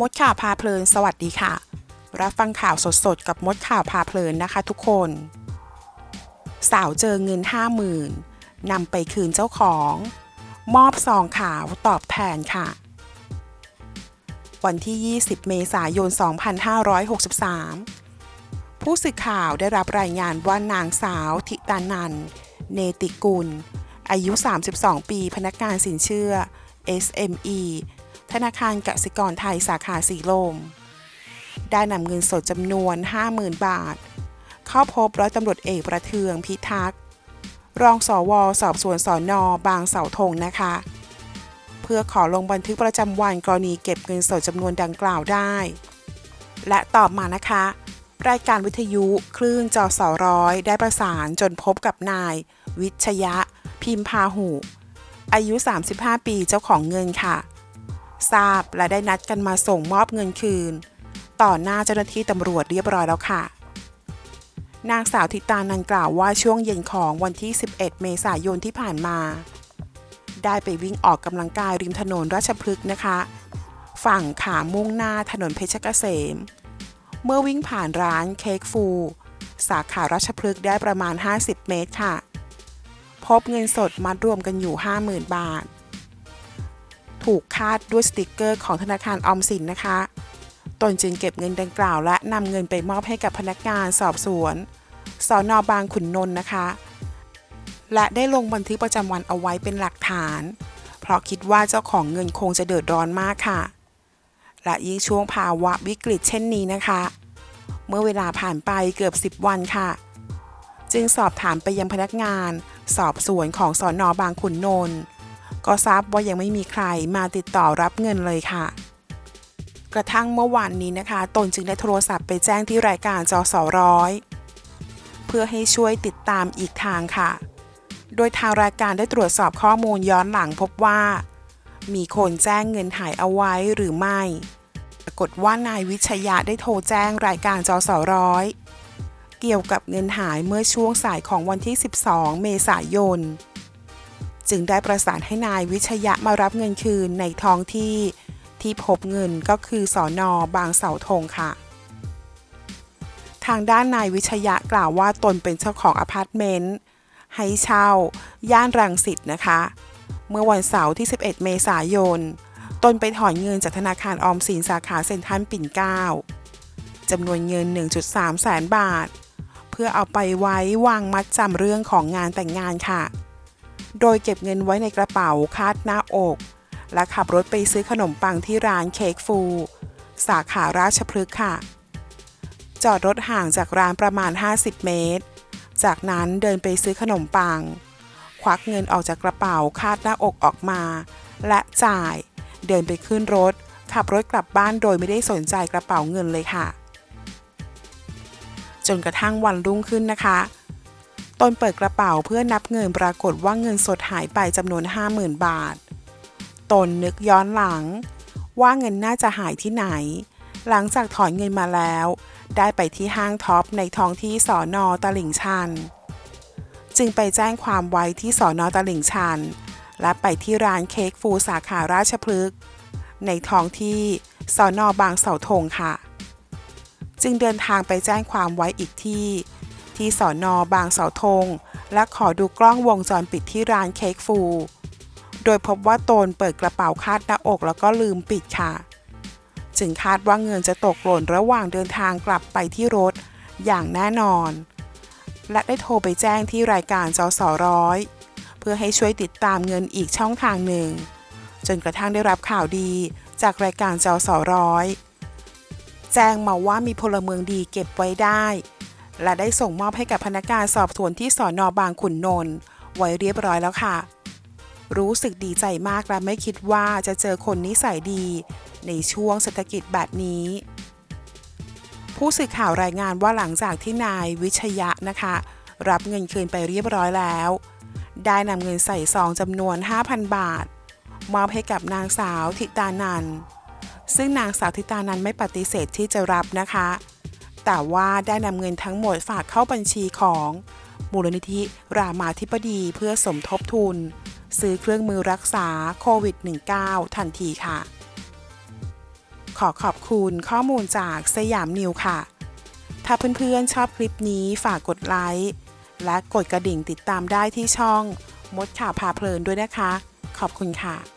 มดข่าวพาเพลิน สวัสดีค่ะ รับฟังข่าวสดๆ กับมดข่าวพาเพลินนะคะทุกคน สาวเจอเงิน 50,000นำไปคืนเจ้าของ มอบซองขาวตอบแทนค่ะ วันที่ 20 เมษายน 2563 ผู้สื่อข่าวได้รับรายงานว่านางสาวทิตานัน เนติกุล อายุ 32 ปี พนักงานสินเชื่อ SME ธนาคารกสิกรไทยสาขาสีลม ได้นำเงินสดจำนวน 50,000 บาท เข้าพบร้อยตำรวจเอกประเทืองพิทักษ์รองสอวอสอบสวนสอนอบางเสาธงนะคะ เพื่อขอลงบันทึกประจำวันกรณีเก็บเงินสดจำนวนดังกล่าวได้ และตอบมานะคะ รายการวิทยุคลื่นจอสอร้อยได้ประสานจนพบกับนาย วิชยะ พิมพาหู อายุ 35 ปีเจ้าของเงินค่ะ ทราบ และได้นัดกันมาส่งมอบเงินคืน ต่อหน้าเจ้าหน้าที่ตำรวจเรียบร้อยแล้วค่ะ นางสาวทิตานันกล่าวว่าช่วงเย็นของวันที่ 11 เมษายนที่ผ่านมา ได้ไปวิ่งออกกำลังกายริมถนนราชพฤกษ์นะคะ ฝั่งขามุ่งหน้าถนนเพชรเกษม เมื่อวิ่งผ่านร้านเค้กฟู สาขาราชพฤกษ์ได้ประมาณ 50 เมตรค่ะ พบเงินสดมัดรวมกันอยู่ 50,000 บาท ถูกคาดด้วยสติกเกอร์ของธนาคารออมสินนะคะ ตนจึงเก็บเงินดังกล่าวและนำเงินไปมอบให้กับพนักงานสอบสวนสอนอบางขุนนนท์นะคะ และได้ลงบันทึกประจำวันเอาไว้เป็นหลักฐาน เพราะคิดว่าเจ้าของเงินคงจะเดือดร้อนมากค่ะ และยิ่งช่วงภาวะวิกฤตเช่นนี้นะคะ เมื่อเวลาผ่านไปเกือบ 10 วันค่ะ จึงสอบถามไปยังพนักงาน สอบสวนของสอนอบางขุนนนท์ ก็ทราบว่ายังไม่มีใครมาติดต่อรับเงินเลยค่ะ กระทั่งเมื่อวานนี้นะคะ ตนจึงได้โทรศัพท์ไปแจ้งที่รายการจอสอร้อยเพื่อให้ช่วยติดตามอีกทางค่ะ โดยทางรายการได้ตรวจสอบข้อมูลย้อนหลังพบว่า มีคนแจ้งเงินหายเอาไว้หรือไม่ ปรากฏว่านายวิชยะได้โทรแจ้งรายการจอสอร้อยเกี่ยวกับเงินหายเมื่อช่วงสายของวันที่ 12 เมษายน จึงได้ประสานให้นายวิชยะมารับเงินคืนในท้องที่ที่พบเงินก็คือสอนอบางเสาธงค่ะ ทางด้านนายวิชยะกล่าวว่าตนเป็นเจ้าของอพาร์ตเมนต์ให้เช่า ย่านรังสิตนะคะ เมื่อวันเสาร์ที่ 11 เมษายน ตนไปถอนเงินจากธนาคารออมสินสาขาเซ็นทรัลปิ่นเกล้าจำนวนเงิน 1.3 แสนบาท เพื่อเอาไปไว้วางมัดจำเรื่องของงานแต่งงานค่ะ โดยเก็บเงินไว้ในกระเป๋าคาดหน้าอก และขับรถไปซื้อขนมปังที่ร้านเค้กฟู สาขาราชพฤกษ์ค่ะ จอดรถห่างจากร้านประมาณ 50 เมตร จากนั้นเดินไปซื้อขนมปัง ควักเงินออกจากกระเป๋าคาดหน้าอกออกมา และจ่าย เดินไปขึ้นรถ ขับรถกลับบ้านโดยไม่ได้สนใจกระเป๋าเงินเลยค่ะ จนกระทั่งวันรุ่งขึ้นนะคะ นเปิดกระเป๋าเพื่อนับเงินปรากฏว่าเงินสดหายไปจำนวน 50,000 บาท ตนนึกย้อนหลัง ว่าเงินน่าจะหายที่ไหน หลังจากถอนเงินมาแล้ว ได้ไปที่ห้างท็อปในท้องที่สอนอตลิ่งชัน จึงไปแจ้งความไว้ที่สอนอตลิ่งชัน และไปที่ร้านเค้กฟูสาขาราชพฤกษ์ในท้องที่สอนอบางเสาธงค่ะ จึงเดินทางไปแจ้งความไว้อีกที่ ที่สอนอบางเสาธง และขอดูกล้องวงจรปิดที่ร้านเค้กฟู โดยพบว่าตนเปิดกระเป๋าคาดหน้าอกแล้วก็ลืมปิดค่ะ จึงคาดว่าเงินจะตกหล่นระหว่างเดินทางกลับไปที่รถอย่างแน่นอน และได้โทรไปแจ้งที่รายการจอสอร้อยเพื่อให้ช่วยติดตามเงินอีกช่องทางหนึ่ง จนกระทั่งได้รับข่าวดีจากรายการจอสอร้อยแจ้งมาว่ามีพลเมืองดีเก็บไว้ได้ และได้ส่งมอบให้กับพนักงานสอบสวนที่สอนอบางขุนนนท์ไว้เรียบร้อยแล้วค่ะ รู้สึกดีใจมากและไม่คิดว่าจะเจอคนนิสัยดี ในช่วงเศรษฐกิจแบบนี้ ผู้สื่อข่าวรายงานว่าหลังจากที่นายวิชยะนะคะ รับเงินคืนไปเรียบร้อยแล้ว ได้นำเงินใส่ซองจำนวน 5,000 บาท มอบให้กับนางสาวทิตานันซึ่งนางสาวทิตานันไม่ปฏิเสธที่จะรับนะคะ แต่ว่าได้นำเงินทั้งหมดฝากเข้าบัญชีของมูลนิธิรามาธิบดีเพื่อสมทบทุน ซื้อเครื่องมือรักษาโควิด -19 ทันทีค่ะ ขอขอบคุณข้อมูลจากสยามนิวค่ะ ถ้าเพื่อนๆชอบคลิปนี้ฝากกดไลค์ และกดกระดิ่งติดตามได้ที่ช่องมดข่าวพาเพลินด้วยนะคะ ขอบคุณค่ะ